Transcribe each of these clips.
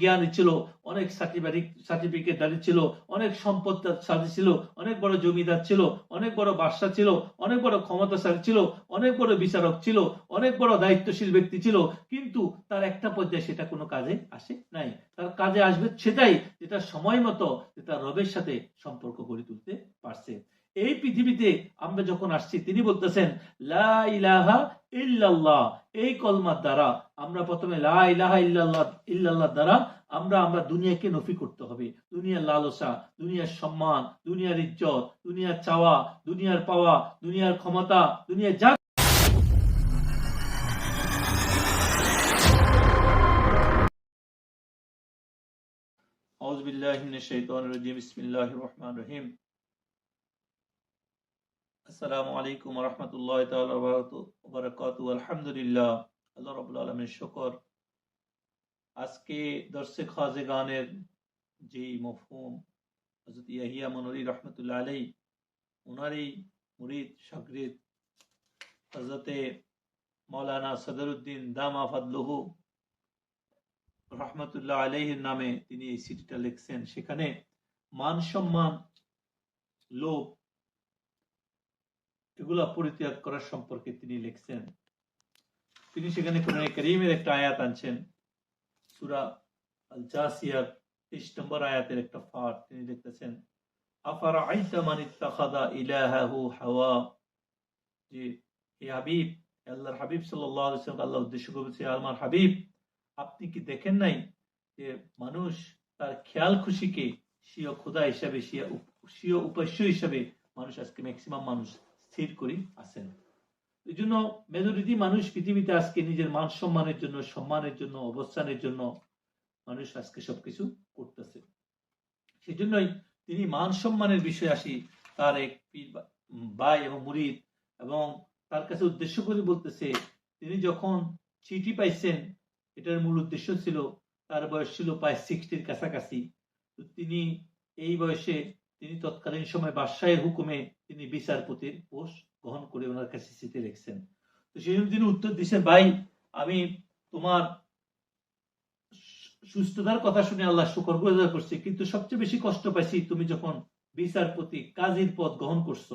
জ্ঞানী ছিল, অনেক সার্টিফিকেট দাঁড়িয়ে ছিল, অনেক সম্পদ তার সাথে ছিল, অনেক বড় জমিদার ছিল, অনেক বড় বাদশা ছিল, অনেক বড় ক্ষমতাশালী ছিল, অনেক বড় বিচারক ছিল, অনেক বড় দায়িত্বশীল ব্যক্তি ছিল, কিন্তু তার একটা পর্যায়ে সেটা কোনো কাজে আসে নাই। তার কাজে আসবে সেটাই যেটা সময় মতো যেটা রবের সাথে সম্পর্ক গড়ে তুলতে পারছে। এই পৃথিবীতে আমরা যখন আসছি, তিনি বলতেছেন, লা ইলাহা ইল্লাল্লাহ, এই কলমার দ্বারা আমরা প্রথমে লা ইল্লাল্লাহ ইল্লাল্লাহ দ্বারা আমরা আমরা দুনিয়াকে নফি করতে হবে। দুনিয়ার লালসা, দুনিয়ার সম্মান, দুনিয়ার ইজ্জত, দুনিয়ার চাওয়া, দুনিয়ার পাওয়া, দুনিয়ার ক্ষমতা, দুনিয়ার যা আউযু বিল্লাহি মিনাশ শাইতানির রাজিম, বিসমিল্লাহির রহমানির রহিম। আসসালামু আলাইকুম রহমতুল্লাহ বারাকাতু। আলহামদুলিল্লাহ। আল্লাহ রবুল আলমের শকর। আজকে দর্শে খাজে গানের যে মফহুম হজরত ইয়াহিয়া মনোরি রহমতুল্লাহ আলাই ওনারই মুরিদ, সাগরিদ হজরতে মৌলানা সদরুদ্দিন দামা ফাদলুহু রহমতুল্লাহ আলাইহির নামে তিনি এই সিটিটা লিখছেন। সেখানে মান সম্মান লোভ এগুলা পরিত্যাগ করার সম্পর্কে তিনি লিখছেন। তিনি সেখানে কোরআনে করিমের একটা আয়াত আনছেন, সুরা আল জাসিয়ার তেইশ নম্বর আয়াতের একটা ফাট তিনি ইত্তাখাদা ইলাহাহু হাওয়া? যে, হে হাবিব আল্লাহর হাবিব আল্লাহ উদ্দেশ্য করে বলছে আমার হাবিব, আপনি কি দেখেন নাই যে, মানুষ তার খেয়াল খুশিকে স্বীয় খোদা হিসাবে স্বীয় উপাস্য হিসাবে মানুষ আজকে ম্যাক্সিমাম মানুষ স্থির করি আছেন এই জন্য মেজরিটি মানুষ পৃথিবীতে আজকে নিজের মান সম্মানের জন্য সম্মানের জন্য, অবস্থানের জন্য মানুষ আজকে সবকিছু করতেছে। সেই জন্যই তিনি মান সম্মানের বিষয়ে আসি, তার এক ভাই এবং মুরিদ এবং তার কাছে উদ্দেশ্য করে বলতেছে, তিনি যখন চিঠি পাইছেন, এটার মূল উদ্দেশ্য ছিল, তার বয়স ছিল প্রায় সিক্সটির কাছাকাছি। তিনি এই বয়সে তিনি তৎকালীন সময় বাদশাহের হুকুমে তিনি বিচারপতির পোস্ট গ্রহণ করে ওনার কাছে চিঠি লিখছেন। তো সেই জন্য তিনি উত্তর দিচ্ছেন ভাই, আমি তোমার সুস্থতার কথা শুনে আল্লাহ শুকর গুজার করছি, কিন্তু সবচেয়ে বেশি কষ্ট পাইছি তুমি যখন বিচারপতি কাজীর পদ গ্রহণ করছ।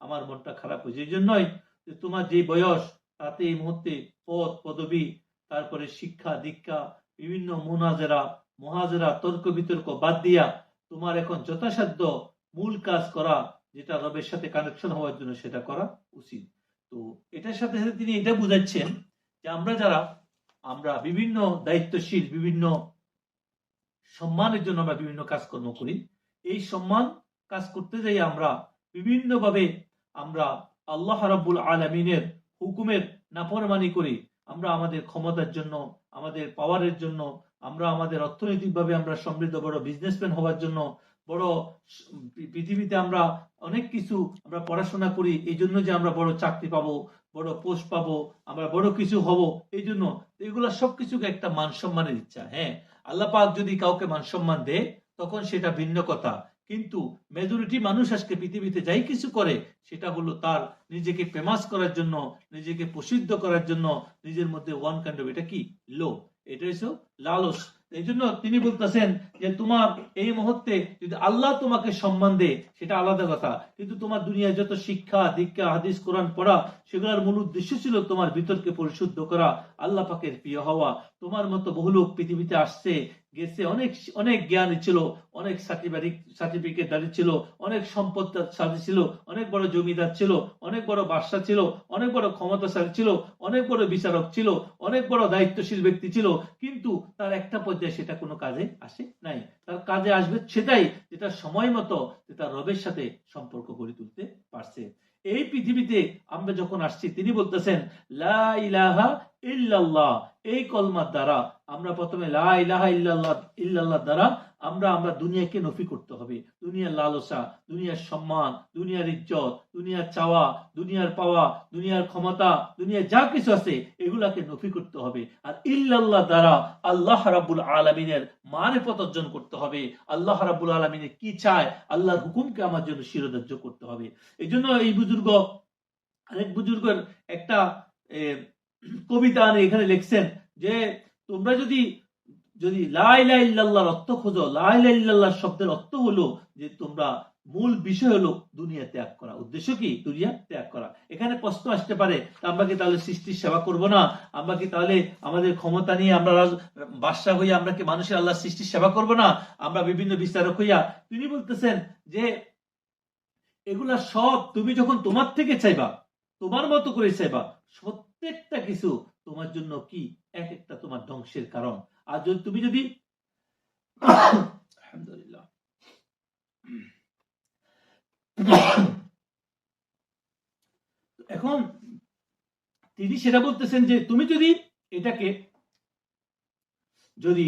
আমার মনটা খারাপ হয়েছে। এই জন্যই যে তোমার যে বয়স, তাতে এই মুহূর্তে পদ, পদবী, তারপরে শিক্ষা, দীক্ষা, বিভিন্ন মোনাজেরা, মহাজেরা, তর্ক বিতর্ক বাদ দিয়া তোমার এখন যথাসাধ্য মূল কাজ করা যেটা রবের সাথে কানেকশন হওয়ার জন্য সেটা করা উচিত। তো এটার সাথে সাথে তিনি এটা বুঝাচ্ছেন যে আমরা যারা, আমরা বিভিন্ন দায়িত্বশীল, বিভিন্ন সম্মানের জন্য আমরা বিভিন্ন কাজকর্ম করি, এই সম্মান কাজ করতে যাই আমরা বিভিন্নভাবে আমরা আল্লাহ রাব্বুল আলমিনের হুকুমের নাফরমানি করি, আমরা আমাদের ক্ষমতার জন্য, আমাদের পাওয়ারের জন্য, আমরা আমাদের অর্থনৈতিকভাবে আমরা সমৃদ্ধ বড় বিজনেসম্যান হওয়ার জন্য বড় পৃথিবীতে আমরা অনেক কিছু আমরা পড়াশোনা করি এই জন্য যে আমরা বড় চাকরি পাবো, বড় পোস্ট পাবো, আমরা বড় কিছু হব এই জন্য এগুলা সবকিছুকে একটা মান সম্মানের ইচ্ছা হ্যাঁ? আল্লাহ পাক যদি কাউকে মান সম্মান দেয়, তখন সেটা ভিন্ন কথা। কিন্তু মেজরিটি মানুষ আজকে পৃথিবীতে যাই কিছু করে, সেটা হলো তার নিজেকে ফেমাস করার জন্য, নিজেকে প্রসিদ্ধ করার জন্য, নিজের মধ্যে ওয়ান কাইন্ড অফ এটা কি? লো এটা হচ্ছে লালস। এই জন্য তিনি বলতেছেন যে তোমার এই মুহূর্তে যদি আল্লাহ তোমাকে সম্মান দে সেটা আলাদা কথা। কিন্তু তোমার দুনিয়ায় যত শিক্ষা, দীক্ষা, হাদিস, কোরআন পড়া, সেগুলোর মূল উদ্দেশ্য ছিল তোমার বিতর্কে পরিশুদ্ধ করা, আল্লাহ পাকের প্রিয় হওয়া। তোমার মতো বহু লোক পৃথিবীতে আসছে, গেছে, অনেক অনেক জ্ঞানী ছিল, অনেক সার্টিফিকেট দাঁড়িয়ে ছিল, অনেক সম্পদ তার সাথে ছিল, অনেক বড় জমিদার ছিল, অনেক বড় বাদশা ছিল, অনেক বড় ক্ষমতাশালী ছিল, অনেক বড় বিচারক ছিল, অনেক বড় দায়িত্বশীল ব্যক্তি ছিল, কিন্তু তার একটা পর্যায়ে সেটা কোনো কাজে আসে নাই। তার কাজে আসবে সেটাই যেটা সময় মতো যেটা রবের সাথে সম্পর্ক গড়ে তুলতে পারছে। এই পৃথিবীতে আমরা যখন আসছি, তিনি বলতেছেন ইল্লাল্লাহ। এই কলমার দ্বারা, আমরা প্রথমে লা ইলাহা ইল্লাল্লাহ ইল্লাল্লাহ দ্বারা আমরা আমরা দুনিয়াকে নফি করতে হবে। দুনিয়ার লালসা, দুনিয়ার সম্মান, দুনিয়ার ইজ্জত, দুনিয়ার চাওয়া, দুনিয়ার পাওয়া, দুনিয়ার ক্ষমতা, দুনিয়ার যা কিছু আছে, এগুলাকে নফি করতে হবে। আর ইল্লাল্লাহ দ্বারা আল্লাহ রাব্বুল আলমিনের মারেফত অর্জন করতে হবে। আল্লাহ রাব্বুল আলমিনের কি চায়? আল্লাহর হুকুমকে আমার জন্য শিরোধার্য করতে হবে। এই জন্য এই বুজুর্গ, আরেক বুজুর্গের একটা কবিতা এখানে লিখছেন যে, তোমরা যদি যদি লাইলা ইল্লাল্লাহর অর্থ খোঁজো লাইলা ইল্লাল্লাহ শব্দের অর্থ হলো যে তোমরা মূল বিষয় হলো দুনিয়া ত্যাগ করা। উদ্দেশ্য কি? দুনিয়া ত্যাগ করা। এখানে প্রশ্ন আসতে পারে আমরা কি তাহলে সৃষ্টির সেবা করব না? আমরা কি তাহলে আমাদের ক্ষমতা নিয়ে আমরা বাদশাহ হইয়া আমরা কি মানুষের আল্লাহ সৃষ্টির সেবা করব না? আমরা বিভিন্ন বিচারক হইয়া, তিনি বলতেছেন যে এগুলা সব তুমি যখন তোমার থেকে চাইবা, তোমার মতো করে চাইবা প্রত্যেকটা কিছু তোমার জন্য কি? এক একটা তোমার ধ্বংসের কারণ। আর যদি তুমি যদি আলহামদুলিল্লাহ। এখন তিনি সেটা বলতেছেন যে তুমি যদি এটাকে যদি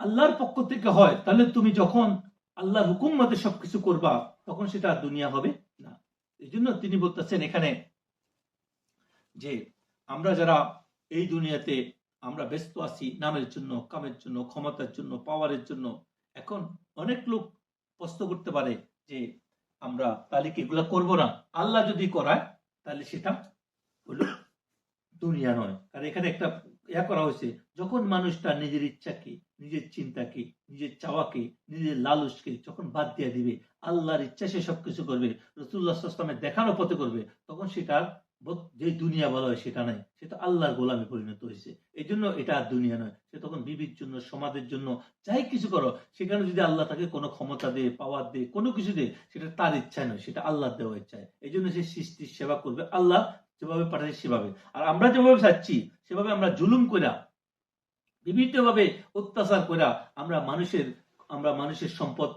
আল্লাহর পক্ষ থেকে হয়, তাহলে তুমি যখন আল্লাহর হুকুম মতে সবকিছু করবা, তখন সেটা দুনিয়া হবে না। এই জন্য তিনি বলতেছেন এখানে যে আমরা যারা এই দুনিয়াতে আমরা ব্যস্ত আছি, নামের জন্য, কামের জন্য, ক্ষমতার জন্য, পাওয়ারের জন্য, এখন অনেক লোক প্রশ্ন করতে পারে যে আমরা তাহলে কি এগুলা করব না? আল্লাহ যদি করায়, তাহলে সেটা হলো দুনিয়া নয়। আর এখানে একটা ইয়া করা হয়েছে, যখন মানুষ তার নিজের ইচ্ছাকে, নিজের চিন্তাকে, নিজের চাওয়াকে, নিজের লালসকে যখন বাদ দিয়ে দিবে, আল্লাহর ইচ্ছা সে সবকিছু করবে রসুল্লাহ দেখানো পথে করবে, তখন সেটার ব- যে দুনিয়া বলা হয় সেটা নাই। সেটা আল্লাহর গোলামে পরিণত হয়েছে। এই জন্য এটা আর দুনিয়া নয়। সে তখন বিবির জন্য, সমাজের জন্য যাই কিছু করো, সেখানে যদি আল্লাহ তাকে কোনো ক্ষমতা দে পাওয়ার দে, কোনো কিছু দে, সেটা তার ইচ্ছায় নয়, সেটা আল্লাহ দেওয়া ইচ্ছায়। এই জন্য সে সৃষ্টির সেবা করবে। আল্লাহ যেভাবে পাঠাচ্ছে সেভাবে। আর আমরা যেভাবে চাচ্ছি, সেভাবে আমরা জুলুম কইরা, বিভিন্নভাবে অত্যাচার কইরা আমরা মানুষের আমরা মানুষের সম্পদ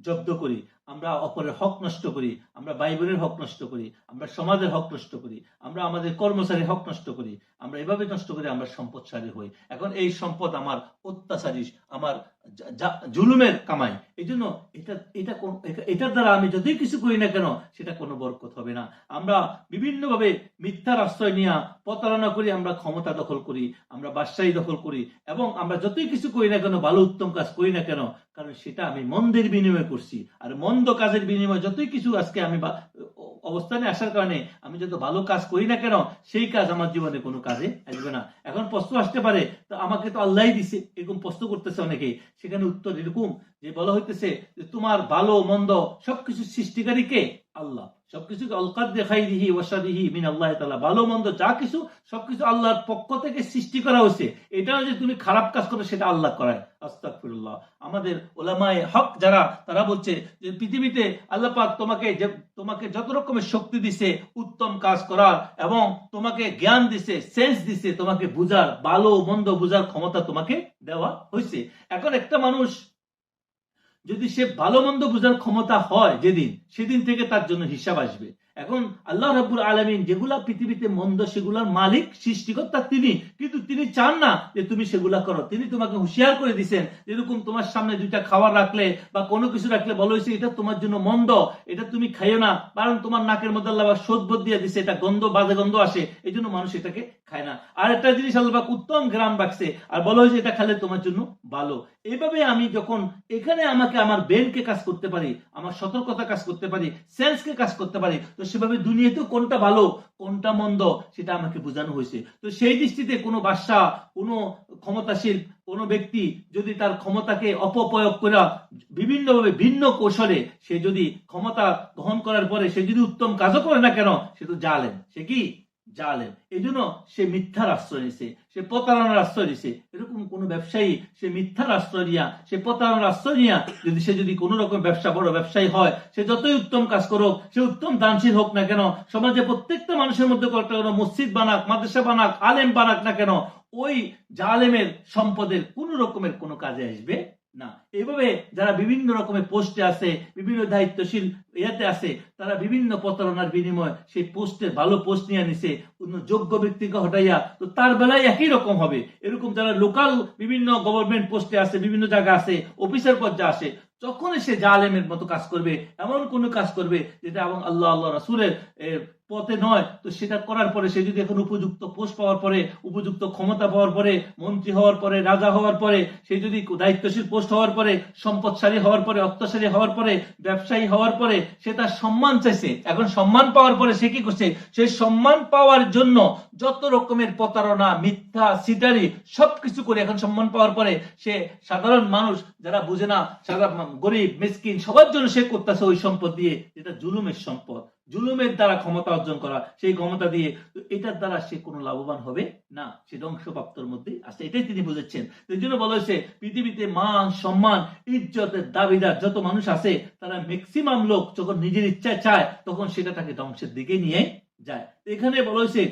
জব্দ করি। আমরা অপরের হক নষ্ট করি, আমরা বাইবেলের হক নষ্ট করি, আমরা সমাজের হক নষ্ট করি, আমরা আমাদের কর্মচারীর হক নষ্ট করি, আমরা এভাবে নষ্ট করে আমরা সম্পদশালী হই। এখন এই সম্পদ আমার অত্যাচারী, আমার জুলুমের কামাই। এই জন্য এটা এটা কোন- এটার দ্বারা আমি যতই কিছু করি না কেন, সেটা কোনো বরকত হবে না। আমরা বিভিন্নভাবে মিথ্যার আশ্রয় নিয়ে প্রতারণা করি, আমরা ক্ষমতা দখল করি, আমরা বাদশাহী দখল করি, এবং আমরা যতই কিছু করি না কেন, ভালো উত্তম কাজ করি না কেন, কারণ সেটা আমি মন্দের বিনিময়ে করছি। আর মন্দ কাজের বিনিময়ে যতই কিছু আজকে আমি অবস্থানে আসার কারণে আমি যত ভালো কাজ করি না কেন, সেই কাজ আমার জীবনে কোনো কাজে আসবে না। এখন প্রশ্ন আসতে পারে, তো আমাকে তো আল্লাহ দিছে, এরকম প্রশ্ন করতেছে অনেকে। সেখানে উত্তর এরকম যে বলা হইতেছে যে, তোমার ভালো, মন্দ সবকিছু সৃষ্টিকারী কে? আল্লাহ। সবকিছু অলকাদ দেখাই দিহি ওসাদিহি মিন আল্লাহ তালা ভালো মন্দ যা কিছু, সবকিছু আল্লাহর পক্ষ থেকে সৃষ্টি করা হয়েছে। এটা যে তুমি খারাপ কাজ করো সেটা আল্লাহ করায়। আস্তাগফিরুল্লাহ। আমাদের ওলামায়ে হক যারা, তারা বলছে যে পৃথিবীতে আল্লাহ পাক তোমাকে যে, তোমাকে যত রকমের শক্তি দিছে, উত্তম কাজ করার এবং তোমাকে জ্ঞান দিছে সেন্স দিছে, তোমাকে বুঝার, ভালো মন্দ বুঝার ক্ষমতা তোমাকে দেওয়া হয়েছে। এখন একটা মানুষ যদি সে ভালো মন্দ বুঝার ক্ষমতা হয় যেদিন সেদিন থেকে তার জন্য হিসাব আসবে। এখন আল্লাহ রাব্বুল আলমিন যেগুলা পৃথিবীতে মন্দ সেগুলার মালিক, সৃষ্টিকর্তা তিনি। কিন্তু তিনি চান না যে তুমি সেগুলা করো। তিনি তোমাকে হুঁশিয়ার করে দিছেন যেরকম তোমার সামনে দুইটা খাবার রাখলে বা কোনো কিছু রাখলে বলো হয়েছে, এটা তোমার জন্য মন্দ, এটা তুমি খাইও না। কারণ তোমার নাকের মধ্যে আল্লাহ সোদবোধ দিয়ে দিছে, এটা গন্ধ, বাজে গন্ধ আসে এই জন্য মানুষ এটাকে খায় না। আর একটা জিনিস আল্লাহ উত্তম গ্রাম রাখছে আর বলো হয়েছে, এটা খেলে তোমার জন্য ভালো। এইভাবে আমি যখন এখানে আমাকে আমার ব্রেনকে কাজ করতে পারি, আমার সতর্কতা কাজ করতে পারি সেন্সকে কাজ করতে পারি, তো সেভাবে দুনিয়াতেও কোনটা ভালো, কোনটা মন্দ, সেটা আমাকে বোঝানো হয়েছে। তো সেই দৃষ্টিতে কোনো বাদশাহ কোনো ক্ষমতাশীল, কোনো ব্যক্তি যদি তার ক্ষমতাকে অপপ্রয়োগ করে বিভিন্নভাবে ভিন্ন কৌশলে সে যদি ক্ষমতা গ্রহণ করার পরে সে যদি উত্তম কাজও করে না কেন, সে তো জালেন সে কি? জালেন এই জন্য সে মিথ্যার আশ্রয় নিছে, সে প্রতারণার আশ্রয় নিছে। এরকম কোন ব্যবসায়ী সে মিথ্যার আশ্রয় নিয়া, সে প্রতারণার আশ্রয় নিয়া যদি সে যদি কোনো রকম ব্যবসা বড় ব্যবসায়ী হয়, সে যতই উত্তম কাজ করুক, সে উত্তম দানশীল হোক না কেন, সমাজে প্রত্যেকটা মানুষের মধ্যে একটা কোনো মসজিদ বানাক, মাদ্রাসা বানাক, আলেম বানাক না কেন, ওই জালেমের সম্পদের কোন রকমের কোনো কাজে আসবে না। এইভাবে যারা বিভিন্ন রকমের পোস্টে আছে, বিভিন্ন দায়িত্বশীল ইয়াতে আছে, তারা বিভিন্ন প্রতারণার বিনিময় সেই পোস্টে ভালো পোস্ট নিয়ে নিছে, অন্য যোগ্য ব্যক্তিকে হটাইয়া, তো তার বেলায় একই রকম হবে। এরকম যারা লোকাল বিভিন্ন গভর্নমেন্ট পোস্টে আছে, বিভিন্ন জায়গা আছে অফিসের পর্যায়ে আসে যখন সে জালেমের মতো কাজ করবে, এমন কোন কাজ করবে যেটা এবং আল্লাহ আল্লাহ রাসুলের পথে নয়। তো সেটা করার পরে সে যদি এখন উপযুক্ত পোস্ট পাওয়ার পরে, উপযুক্ত ক্ষমতা পাওয়ার পরে, মন্ত্রী হওয়ার পরে, রাজা হওয়ার পরে, সে যদি দায়িত্বশীল পোস্ট হওয়ার পরে, সম্পদশালী হওয়ার পরে অত্যাচারী হওয়ার পরে, ব্যবসায়ী হওয়ার পরে, সে তার সম্মান চাইছে। এখন সম্মান পাওয়ার পরে সে কি করছে? সে সম্মান পাওয়ার জন্য যত রকমের প্রতারণা, মিথ্যা, সিটারি, সবকিছু করে এখন সম্মান পাওয়ার পরে সে সাধারণ মানুষ, যারা বুঝে না সারা গরিব মিসকিন, সবার জন্য সে করতেছে ওই সম্পদ দিয়ে, যেটা জুলুমের সম্পদ। জুলুমের দ্বারা ক্ষমতা অর্জন করা, সেই ক্ষমতা দিয়ে এটার দ্বারা সে কোনো লাভবান হবে? না সে ধ্বংসপ্রাপ্তর মধ্যে আছে, এটাই তিনি বুঝেছেন। এই জন্য বলা হয়েছে, পৃথিবীতে মান, সম্মান, ইজ্জতের দাবিদার যত মানুষ আছে, তারা ম্যাক্সিমাম লোক যখন নিজের ইচ্ছায় চায়, তখন সেটা তাকে ধ্বংসের দিকে নিয়ে যায়। এখানে বলা হয়েছে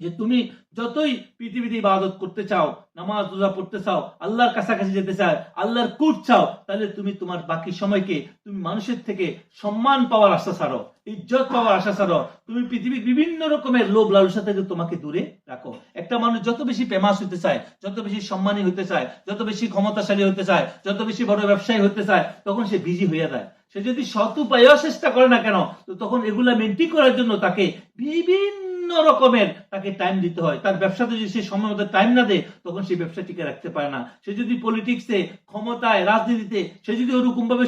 যে তুমি যতই পৃথিবীতে ইবাদত করতে চাও, নামাজ, রোজা পড়তে চাও, আল্লাহর কাছাকাছি যেতে চাও, আল্লাহর কুট চাও, তাহলে তুমি তোমার বাকি সময়কে তুমি মানুষের থেকে সম্মান পাওয়ার আশা ছাড়ো, ইজ্জত পাওয়ার আশা ছাড়ো। তুমি পৃথিবীর বিভিন্ন রকমের লোভ লালসা থেকে তোমাকে দূরে রাখো। একটা মানুষ যত বেশি ফেমাস হতে চায়, যত বেশি সম্মানী হতে চায়, যত বেশি ক্ষমতাশালী হতে চায়, যত বেশি বড় ব্যবসায়ী হতে চায়, তখন সে বিজি হয়ে যায়। সে যদি সৎ উপায়েও চেষ্টা করে না কেন, তো তখন এগুলা মেনটেন করার জন্য তাকে বিভিন্ন রকমের তাকে টাইম দিতে হয়। তার ব্যবসাতে যদি সে সময় মতো টাইম না দেয়, তখন সে ব্যবসা টিকে রাখতে পারে না। সে যদি পলিটিক্সে ক্ষমতায়, রাজনীতিতে, সে যদি ওরকম ভাবে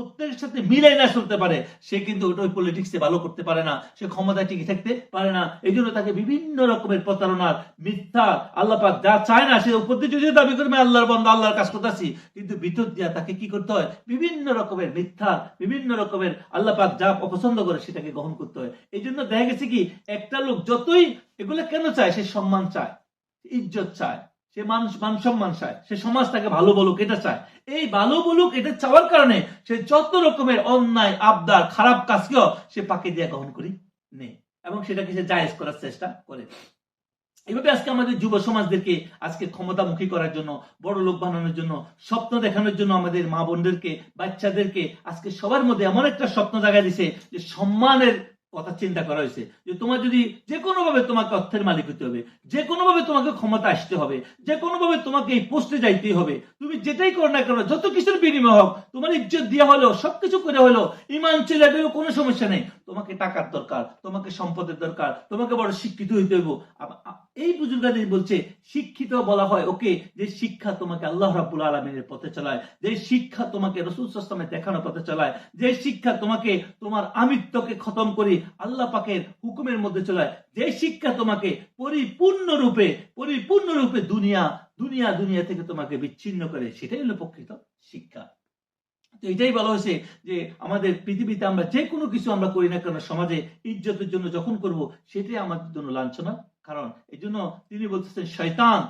প্রত্যেকের সাথে মিলাই না চলতে পারে। সে কিন্তু ওটা ওই পলিটিক্সে ভালো করতে পারে না। সে ক্ষমতায় টিকে থাকতে পারে না। এই জন্য তাকে বিভিন্ন রকমের প্রতারণার, মিথ্যা আল্লাহ পাক যা চায় না, সে উপর দিয়ে যদিও দাবি করবে আল্লাহর বন্ধ আল্লাহর কাজ করতেছি। কিন্তু ভিতর দিয়া তাকে কি করতে হয়? বিভিন্ন রকমের মিথ্যা, বিভিন্ন রকমের আল্লাহ পাক যা অপছন্দ করে সেটাকে গ্রহণ করতে হয়। এই জন্য দেখা গেছে কি, একটা লোক যতই এগুলো কেন চায়, সে সম্মান চায়, ইজ্জত চায়। সে মানুষ মান সম্মান চায়, সে সমাজ তাকে ভালো বলুক, এটা চায়। এই ভালো বলুক, এটা চাওয়ার কারণে সে যত রকমের অন্যায়, আবদার, খারাপ কাজকেও সে পাকে দিয়ে গ্রহণ করি নেই এবং সেটাকে সে জায়েজ করার চেষ্টা করে। এভাবে আজকে আমাদের যুব সমাজদেরকে আজকে ক্ষমতামুখী করার জন্য, বড় লোক বানানোর জন্য, স্বপ্ন দেখানোর জন্য আমাদের মা বোনদেরকে, বাচ্চাদেরকে আজকে সবার মধ্যে এমন একটা স্বপ্ন জায়গা দিছে যে সম্মানের কথা চিন্তা করা হয়েছে যে তোমার যদি যে কোনো ভাবে তোমাকে অর্থের মালিক হতে হবে যে কোনো ভাবে তোমাকে ক্ষমতা আসতে হবে যে কোনো ভাবে তোমাকে এই পোস্টে যাইতেই হবে, তুমি যেটাই করো না করো যত কিছুর বিনিময় হোক, তোমার ইজ্জত দেওয়া হলো সবকিছু করে হলো ইমান চলে গেলেও কোনো সমস্যা নেই। তোমাকে টাকার দরকার, তোমাকে সম্পদের দরকার, তোমাকে বড় শিক্ষিত হইতে হইব। এই বুজুর্গাদের বলছে, শিক্ষিত বলা হয়, ওকে, যে শিক্ষা তোমাকে আল্লাহ রাব্বুল আলমিনের পথে চালায়, যে শিক্ষা তোমাকে রসুল সালামের দেখানো পথে চালায়, যে শিক্ষা তোমাকে তোমার আমিত্বকে খতম করি আল্লাহ পাকের হুকুমের মধ্যে চলায়, যে শিক্ষা তোমাকে পরিপূর্ণ রূপে পরিপূর্ণ রূপে দুনিয়া দুনিয়া দুনিয়া থেকে তোমাকে বিচ্ছিন্ন করে, সেটাই হলো প্রকৃত শিক্ষা। তো এটাই বলা হয়েছে যে আমাদের পৃথিবীতে আমরা যে কোনো কিছু আমরা করি না কেন, সমাজে ইজ্জতের জন্য যখন করব, সেটাই আমাদের জন্য লাঞ্ছনা। কারণ এই জন্য তিনি বলতেছেন, শয়তান,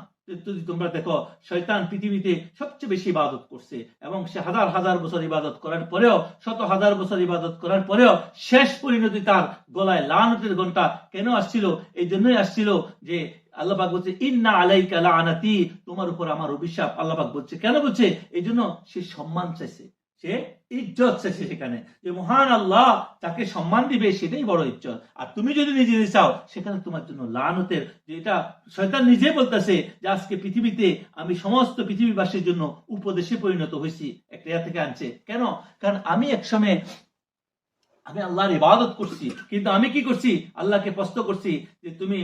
যদি তোমরা দেখো, শয়তান পৃথিবীতে সবচেয়ে বেশি ইবাদত করছে এবং সে হাজার হাজার বছর ইবাদত করার পরেও, শত হাজার বছর ইবাদত করার পরেও শেষ পরিণতি তার গলায় লানতের ঘণ্টা কেন আসছিল? এই জন্যই আসছিল যে আল্লাপাক বলছে, ইন্না আলাইকা লাআনাতি তোমার উপর আমার অভিশাপ। আল্লাপাক বলছে, কেন বলছে? এই জন্য সে সম্মান চাইছে। সে ইজ্জত চাইছে সেখানে। যে মহান আল্লাহ তাকে সম্মান দিবে, সেটাই বড় ইজ্জত। আর তুমি যদি নিজে চাও, সেখানে তোমার জন্য লানতের যে এটা শয়তান নিজে বলতেছে যে আজকে পৃথিবীতে আমি সমস্ত পৃথিবীবাসীর জন্য উপদেশে পরিণত হয়েছি, একটা ইয়া থেকে আনছে। কেন? কারণ আমি একসময়, আমি আল্লাহর ইবাদত করছি, কিন্তু আমি কি করছি? আল্লাহকে প্রশ্ন করছি যে তুমি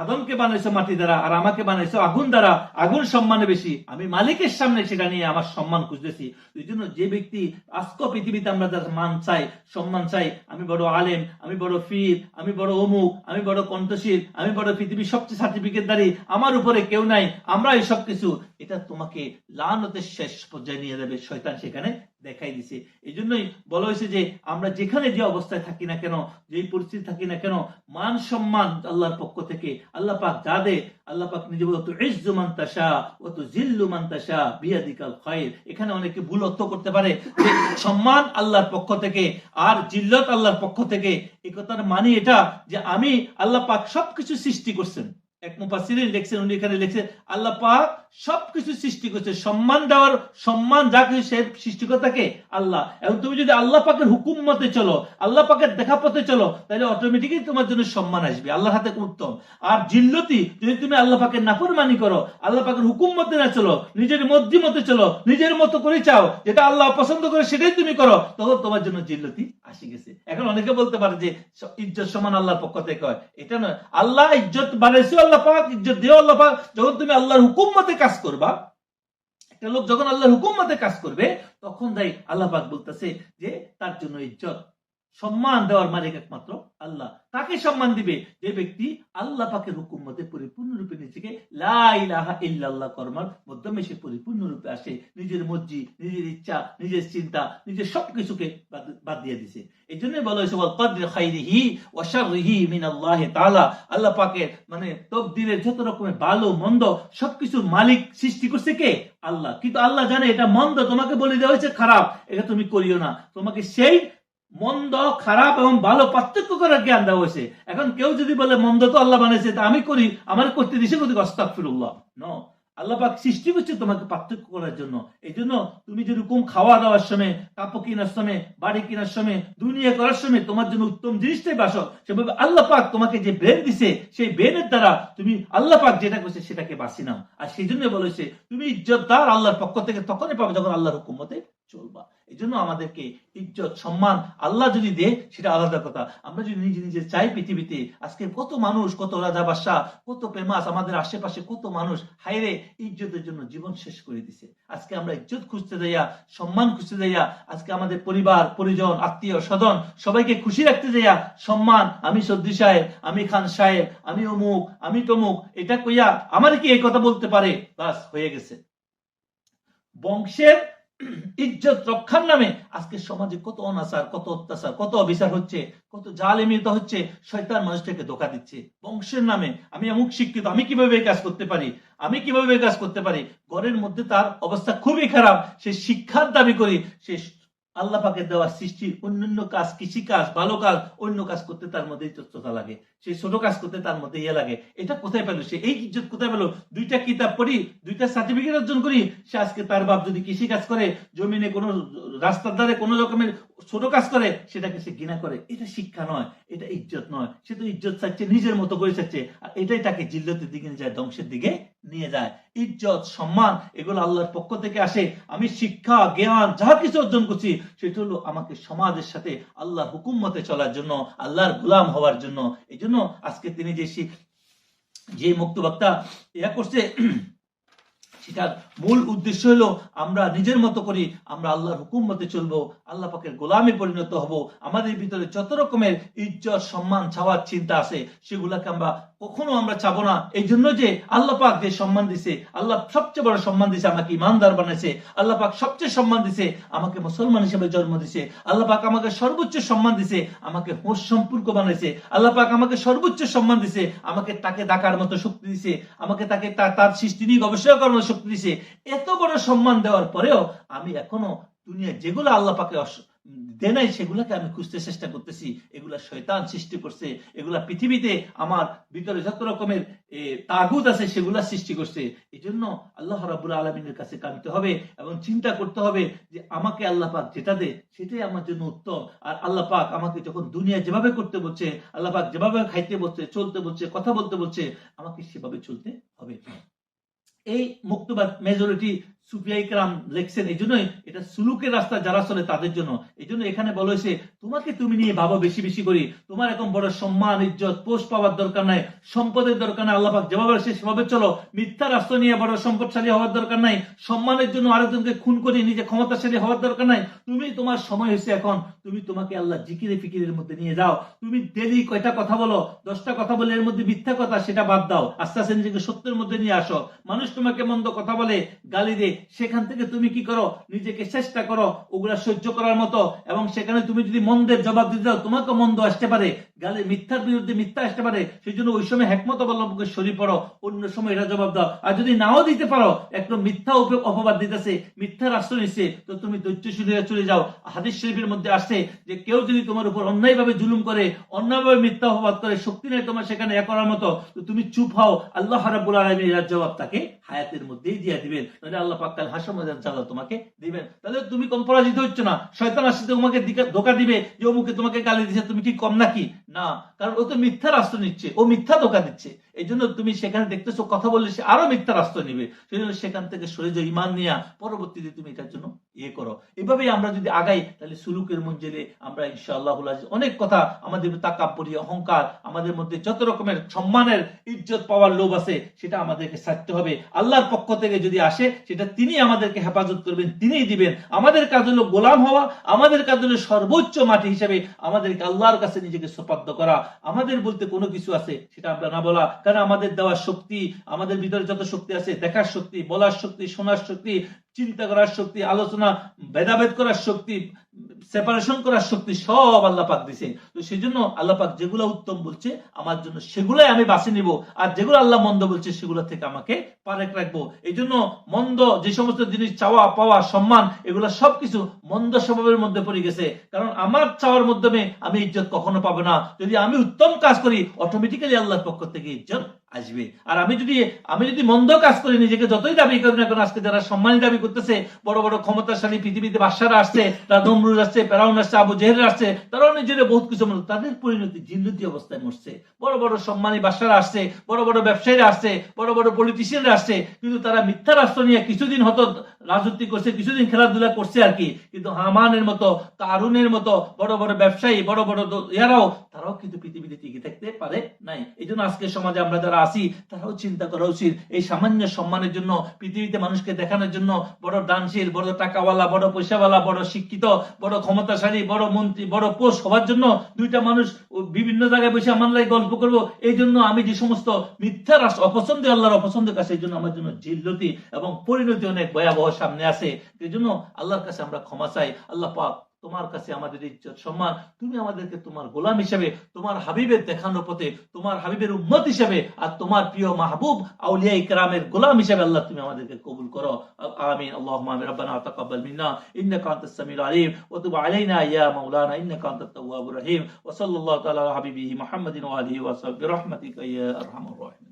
আদমকে বানাইছো মাটি দ্বারা আর আমাকে বানাইছো আগুন দ্বারা, আগুন সম্মানে বেশি। আমি মালিকের সামনে সেটা নিয়ে আমার সম্মান খুঁজতেছি। এই জন্য যে ব্যক্তি আজকে পৃথিবীতে আমরা যার মান চাই, সম্মান চাই, আমি বড় আলেম, আমি বড় ফির, আমি বড় অমুক, আমি বড় কণ্ঠশীল, আমি বড় পৃথিবীর সবচেয়ে সার্টিফিকেট দাঁড়ি আমার উপরে কেউ নাই আমরা এই সব কিছু এটা তোমাকে লানতের শেষ পর্যায়ে নিয়ে যাবে শয়তান সেখানে দেখাই দিছে। এই জন্যই বলা হয়েছে যে আমরা যেখানে যে অবস্থায় থাকি না কেন, যেই পরিস্থিতি থাকি না কেন, মান সম্মান আল্লাহর পক্ষ থেকে। আল্লাহ পাক যা দে আল্লাহ পাক নিজে বলতো ইজ্জু মান তাশা ও তো জিল্লু মান তাশা বিয়াদিকাল খায়র এখানে অনেকে ভুল অর্থ করতে পারে। সম্মান আল্লাহর পক্ষ থেকে আর জিল্লত আল্লাহর পক্ষ থেকে একথার কথার মানে এটা যে আমি আল্লাহ পাক সবকিছু সৃষ্টি করছেন। এক মুফাসিরিন লেখছেন, উনি এখানে লেখছেন, আল্লাহ পাক সবকিছু সৃষ্টি করছে। সম্মান দেওয়ার, সম্মান যা কিছু সে সৃষ্টিকর্তাকে আল্লাহ। এবং তুমি যদি আল্লাহ পাকের হুকুম মতে চলো, আল্লাহ পাকের দেখা পথে চলো, তাহলে অটোমেটিকই তোমার জন্য সম্মান আসবে, আল্লাহর হাতে উত্তম। আর জিল্লতি যদি তুমি আল্লাহ পাকের নাফরমানি করো, আল্লাহ পাকের হুকুম মতে না চলো, নিজের মধ্যে মতে চলো, নিজের মতো করে চাও, যেটা আল্লাহ পছন্দ করে সেটাই তুমি করো, তখন তোমার জন্য জিল্লতি আসি গেছে। এখন অনেকে বলতে পারে যে, ইজ্জত সমান আল্লাহর পক্ষ থেকে হয়। এটা নয়। আল্লাহ ইজ্জত বানাইছে আল্লাহ পাক ইজ্জত দিও আল্লাহ পাক, যখন তুমি আল্লাহর হুকুম মতে কাজ করবা, একটা লোক যখন আল্লাহর হুকুম মতে কাজ করবে, তখন তাই আল্লাহ পাক বলতেছে যে তার জন্য ইজ্জত। সম্মান দেওয়ার মালিক একমাত্র আল্লাহ। কাকে সম্মান দিবে? যে ব্যক্তি আল্লাহ পাকের হুকুম মতে পরিপূর্ণরূপে নিজেকে লা ইলাহা ইল্লাল্লাহ কর্মার মাধ্যমে সে পরিপূর্ণরূপে আসে। নিজের মর্জি, নিজের ইচ্ছা, নিজের চিন্তা, নিজের সবকিছুকে বাদ দিয়ে দিছে। এই জন্য বলা হয়েছে, ওয়াল কদর খাইরিহি ওয়া শাররিহি মিন আল্লাহ তাআলা। আল্লাহ পাকের মানে তকদিরের যত রকমের ভালো, মন্দ সবকিছুর মালিক সৃষ্টি করছে কে? আল্লাহ। কিন্তু আল্লাহ জানে এটা মন্দ, তোমাকে বলে দেওয়া হয়েছে খারাপ। এটা তুমি করিও না। তোমাকে সেই মন্দ, খারাপ এবং ভালো পার্থক্য করার জ্ঞান দেওয়া হয়েছে। এখন কেউ যদি বলে, মন্দ তো আল্লাহ বানিয়েছে, তা আমি করি, আমার করতে দিছে কোথায়? অস্তাফিরুল্লাহ ন আল্লাহ পাক সৃষ্টি করছে তোমাকে পার্থক্য করার জন্য। এই জন্য তুমি যেরকম খাওয়া দাওয়ার সময়, কাপড় কেনার সময়, বাড়ি কেনার সময়, দুনিয়া করার সময় তোমার জন্য উত্তম জিনিসটাই বাসো সেভাবে আল্লাহ পাক তোমাকে যে ব্রেন দিছে, সেই ব্রেনের দ্বারা তুমি আল্লাহ পাক যেটা করছে সেটাকে বাসি নাও। আর সেই জন্য বলেছে তুমি ইজ্জতদার আল্লাহর পক্ষ থেকে তখনই পাবে যখন আল্লাহর হুকুমতে চলবা। এই জন্য আমাদেরকে ইজ্জত, সম্মান আল্লাহ যদি দে, সেটা আলাদা কথা। আমরা যদি নিজে নিজে চাই পৃথিবীতে, আজকে কত মানুষ, কত রাজা বাদশাহ, কত ফেমাস আমাদের আশেপাশে কত মানুষ হাইরে ইজ্জতের জন্য জীবন শেষ করে দিছে। আজকে আমরা ইজ্জত খুঁজতে যাইয়া, সম্মান খুঁজতে যাইয়া, আজকে আমাদের পরিবার, পরিজন, আত্মীয়, স্বজন, সবাইকে খুশি রাখতে যাইয়া, সম্মান, আমি সর্দি সাহেব, আমি খান সাহেব, আমি অমুক, আমি তমুক, এটা কইয়া আমার কি এই কথা বলতে পারে? বাস হয়ে গেছে। বংশের ইজ্জত রক্ষার নামে আজকে সমাজে কত অনাচার, কত অত্যাচার, কত অবিচার হচ্ছে, কত জালেমিত হচ্ছে, শয়তান মানুষটাকে ধোকা দিচ্ছে। বংশের নামে আমি অমুক শিক্ষিত, আমি কীভাবে কাজ করতে পারি? আমি কীভাবে কাজ করতে পারি? ঘরের মধ্যে তার অবস্থা খুবই খারাপ। সে শিক্ষার দাবি করি, সে আল্লাহ পাকে দেওয়া সৃষ্টির অন্যান্য কাজ কৃষি কাজ ভালো কাজ, অন্য কাজ করতে তার মধ্যে তত্ত্বতা লাগে। সে ছোট কাজ করতে তার মধ্যে ইয়ে লাগে। এটা কোথায় পেল? সে এই ইজ্জত কোথায় পেল? দুইটা কিতাব পড়ি, দুইটা সার্টিফিকেট অর্জন করি, সে আজকে তার বাপ যদি কৃষি কাজ করে, জমিনে কোনো রাস্তার ধারে কোনো রকমের ছোট কাজ করে, সেটাকে সে ঘৃণা করে। এটা শিক্ষা নয়, এটা ইজ্জত নয়। সে তো ইজ্জত চাচ্ছে নিজের মতো করে চাচ্ছে আর এটাই তাকে জিল্লতের দিকে যায়, ধ্বংসের দিকে নিয়ে যায়। ইজ্জত, সম্মান, এগুলো আল্লাহর পক্ষ থেকে আসে। আমি শিক্ষা, জ্ঞান যাহা কিছু অর্জন করছি, সেটা হলো আমাকে সমাজের সাথে আল্লাহর হুকুম মতে চলার জন্য, আল্লাহর গোলাম হওয়ার জন্য। এই জন্য আজকে তিনি যে যে মুক্ত বক্তা ইয়া করছে, সেটার মূল উদ্দেশ্য হলো, আমরা নিজের মতো করি, আমরা আল্লাহর হুকুম মতে চলবো, আল্লাহ পাকের গোলামে পরিণত হব। আমাদের ভিতরে যত রকমের ইজ্জত, সম্মান, ছাওয়ার চিন্তা আছে, সেগুলাকে আমরা কখনো আমরা চাবো না। এই জন্য যে আল্লাহ পাক যে সম্মান দিছে, আল্লাহ সবচেয়ে বড় সম্মান দিছে, আমাকে ইমানদার বানাইছে, আল্লাহ পাক সবচেয়ে সম্মান দিছে, আমাকে মুসলমান হিসেবে জন্ম দিছে, আল্লাহ পাক আমাকে সর্বোচ্চ সম্মান দিছে, আমাকে হোস সম্পর্ক বানাইছে, আল্লাহ পাক আমাকে সর্বোচ্চ সম্মান দিছে, আমাকে তাকে ডাকার মতো শক্তি দিছে, আমাকে তাকে তার সৃষ্টি নিয়ে গবেষণা করার মতো শক্তি দিছে। এত বড় সম্মান দেওয়ার পরেও আমি এখনও দুনিয়া যেগুলো আল্লাহ পাকে অস- দেয় নাই সেগুলোকে আমি খুঁজতে চেষ্টা করতেছি। এগুলা শয়তান সৃষ্টি করছে। এগুলা পৃথিবীতে আমার ভিতরে যত রকমের এ, তাগুত আছে সেগুলা সৃষ্টি করছে। এই জন্য আল্লাহ রাবুল আলমিনের কাছে কাঁদতে হবে এবং চিন্তা করতে হবে যে আমাকে আল্লাহ পাক যেটা দে সেটাই আমার জন্য উত্তম। আর আল্লাহ পাক আমাকে যখন দুনিয়া যেভাবে করতে বলছে আল্লাহ পাক যেভাবে খাইতে বলছে চলতে বলছে কথা বলতে বলছে আমাকে সেভাবে চলতে হবে এই মুক্তবাদ মেজরিটি সুফিয়াইকরাম লেখছেন, এই জন্যই এটা সুলুকের রাস্তা যারা চলে তাদের জন্য। এই জন্য এখানে তোমাকে তুমি নিয়ে ভাবো বেশি বেশি করি। তোমার এখন বড় সম্মান, ইজ্জত, পোষ পাওয়ার দরকার নাই, সম্পদের দরকার নাই যেভাবে আসে সেভাবে চলো। মিথ্যা নিয়ে বড় সম্পদশালী হওয়ার দরকার নাই, সম্মানের জন্য আরেকজনকে খুন করে নিজে ক্ষমতাশালী হওয়ার দরকার নাই। তুমি তোমার সময় হয়েছে এখন, তুমি তোমাকে আল্লাহ জিকিরে ফিকিরের মধ্যে নিয়ে যাও। তুমি ডেলি কয়টা কথা বলো, দশটা কথা বলে এর মধ্যে মিথ্যা কথা সেটা বাদ দাও। আস্তে আস্তে নিজেকে সত্যের মধ্যে নিয়ে আসো। মানুষ তোমাকে মন্দ কথা বলে, গালি দে সেখান থেকে তুমি কি করো? নিজেকে চেষ্টা করো, ওগুলা সহ্য করার মতো। এবং সেখানে তুমি যদি মন্দের জবাব দিতে দাও তোমাকে মন্দ আসতে পারে। গালে মিথ্যার বিরুদ্ধে মিথ্যা আসতে পারে। সেই জন্য ওই সময় হেকমত অবলম্বনকে সরি পড়ো, অন্য সময় এটা জবাব দাও। আর যদি নাও দিতে পারো, একটু মিথ্যা অপবাদ দিতেছে, মিথ্যা রাষ্ট্র নিচ্ছে তো তুমি ধৈর্যশীল হয়ে চলে যাও। হাদিস শরীফের মধ্যে আসছে যে কেউ যদি তোমার উপর অন্যায়ভাবে জুলুম করে, অন্যায়ভাবে মিথ্যা অপবাদ করে, শক্তি নেই তোমার সেখানে এ করার মতো, তো তুমি চুপ হও। আল্লাহ রাব্বুল আলামিন এর জবাব তাকে হায়াতের মধ্যেই দিয়ে দিবেন। তাহলে আল্লাহ পাক কাল হাসর মজার জালা তোমাকে দিবেন। তাহলে তুমি কম পরাজিত হচ্ছ না। শয়তান আসছে, তোমাকে ধোকা দিবে যে অমুকে তোমাকে গালি দিচ্ছে তুমি কি কম নাকি? না। কারণ ও তো মিথ্যা রাষ্ট্র নিচ্ছে, ও মিথ্যা ধোকা দিচ্ছে। এই জন্য তুমি সেখানে দেখতেছো, কথা বললে সে আরও মিথ্যা রাষ্ট্র নিবে। সেই সেখান থেকে সরে যাও ইমান নিয়ে পরবর্তীতে তুমি এটার জন্য ইয়ে করো। এভাবেই আমরা যদি আগাই, তাহলে সুলুকের মঞ্জিলে আমরা ইনশাআল্লাহ অনেক কথা আমাদের তাকাপুরি অহংকার, আমাদের মধ্যে যত রকমের সম্মানের, ইজ্জত পাওয়ার লোভ আছে, সেটা আমাদেরকে ছাড়তে হবে। আল্লাহর পক্ষ থেকে যদি আসে, সেটা তিনি আমাদেরকে হেফাজত করবেন, তিনিই দিবেন। আমাদের কাজ হলো গোলাম হওয়া, আমাদের কাজ হলো সর্বোচ্চ মাটি হিসেবে আমাদেরকে আল্লাহর কাছে নিজেকে সোপাদ্য করা আমাদের বলতে কোনো কিছু আছে, সেটা আমরা না বলা। কারণ আমাদের দেওয়ার শক্তি, আমাদের ভিতরে যত শক্তি আছে, দেখার শক্তি, বলার শক্তি, শোনার শক্তি চিন্তা করার শক্তি, আলোচনা, ভেদাভেদ করার শক্তি সেপারেশন করার শক্তি সব আল্লাহ পাক দিছে। তো সেই জন্য আল্লাহ পাক যেগুলো উত্তম বলছে, আমার জন্য সেগুলাই আমি বাছে নিব। আর যেগুলো আল্লাহ মন্দ বলছে, সেগুলো থেকে আমাকে পারেক রাখব। এই জন্য মন্দ যে সমস্ত জিনিস চাওয়া, পাওয়া, সম্মান, এগুলো সবকিছু মন্দ স্বভাবের মধ্যে পড়ে গেছে। কারণ আমার চাওয়ার মাধ্যমে আমি ইজ্জত কখনো পাবো না। যদি আমি উত্তম কাজ করি অটোমেটিক্যালি আল্লাহর পক্ষ থেকে ইজ্জত আসবে। আর আমি যদি আমি যদি মন্দ কাজ করি, নিজেকে যতই দাবি করি না কারণ আজকে যারা সম্মানী দাবি করতেছে, বড় বড় ক্ষমতাশালী পৃথিবীতে বাদশারা আসছে, তারা নমরুদ আসছে পেরাউন আসছে, আবু জেহের আসছে, তারাও নিজেরা বহুত কিছু মনে তাদের পরিণতি জিল্লুতি অবস্থায় মরছে। বড় বড় সম্মানী বাদশারা আসছে, বড় বড় ব্যবসায়ীরা আসছে, বড় বড় পলিটিশিয়ানরা আসছে, কিন্তু তারা মিথ্যা রাষ্ট্র নিয়ে কিছুদিন হয়তো রাজনীতি করছে, কিছুদিন খেলাধুলা করছে আর কি। কিন্তু হামানের মতো কারুনের মতো বড় বড় ব্যবসায়ী, বড় বড় ইয়ারাও, তারাও কিন্তু পৃথিবীতে টিকে থাকতে পারে নাই। এই জন্য আজকে সমাজে আমরা যারা আছি, তারাও চিন্তা করা উচিত। এই সামান্য সম্মানের জন্য, পৃথিবীতে মানুষকে দেখানোর জন্য বড় দানশীল, বড় টাকাওয়ালা, বড় পয়সাওয়ালা, বড় শিক্ষিত, বড় ক্ষমতাশালী, বড় মন্ত্রী, বড় পোস্ট হওয়ার জন্য দুইটা মানুষ বিভিন্ন জায়গায় বসে আমার লাগে গল্প করব। এই জন্য আমি যে সমস্ত মিথ্যা রাষ্ট্র, অপছন্দ আল্লাহর অপছন্দের কাছে এই জন্য আমার জন্য জিল্লতি এবং পরিণতি অনেক ভয়াবহ আরও সামনে আসে এই জন্য আল্লাহর কাছে আমরা ক্ষমা চাই। আল্লাহ পাক তোমার কাছে আমাদের ইজ্জত, সম্মান, তুমি আমাদেরকে তোমার গোলাম হিসেবে, তোমার হাবিবের দেখানোর পথে, তোমার হাবিবের উম্মত হিসেবে আর তোমার প্রিয় মাহবুব আউলিয়া ইকরামের গোলাম হিসেবে আল্লাহ তুমি আমাদেরকে কবুল করো। আমি আল্লাহ আমিন। রব্বানা তাকাব্বাল মিন্না। ইন্নাকা আনতাস সামিউল আলিম। ওয়া তুব আলাইনা ইয়া মাওলানা। ইন্নাকা আনতাত তাওয়াবুর রহিম। ওয়া সাল্লাল্লাহু তাআলা আলা হাবিবিহি মুহাম্মাদিন ওয়া আলিহি ওয়া সাহবিহি। রাহমাতিকা ইয়া আরহামার রাহিম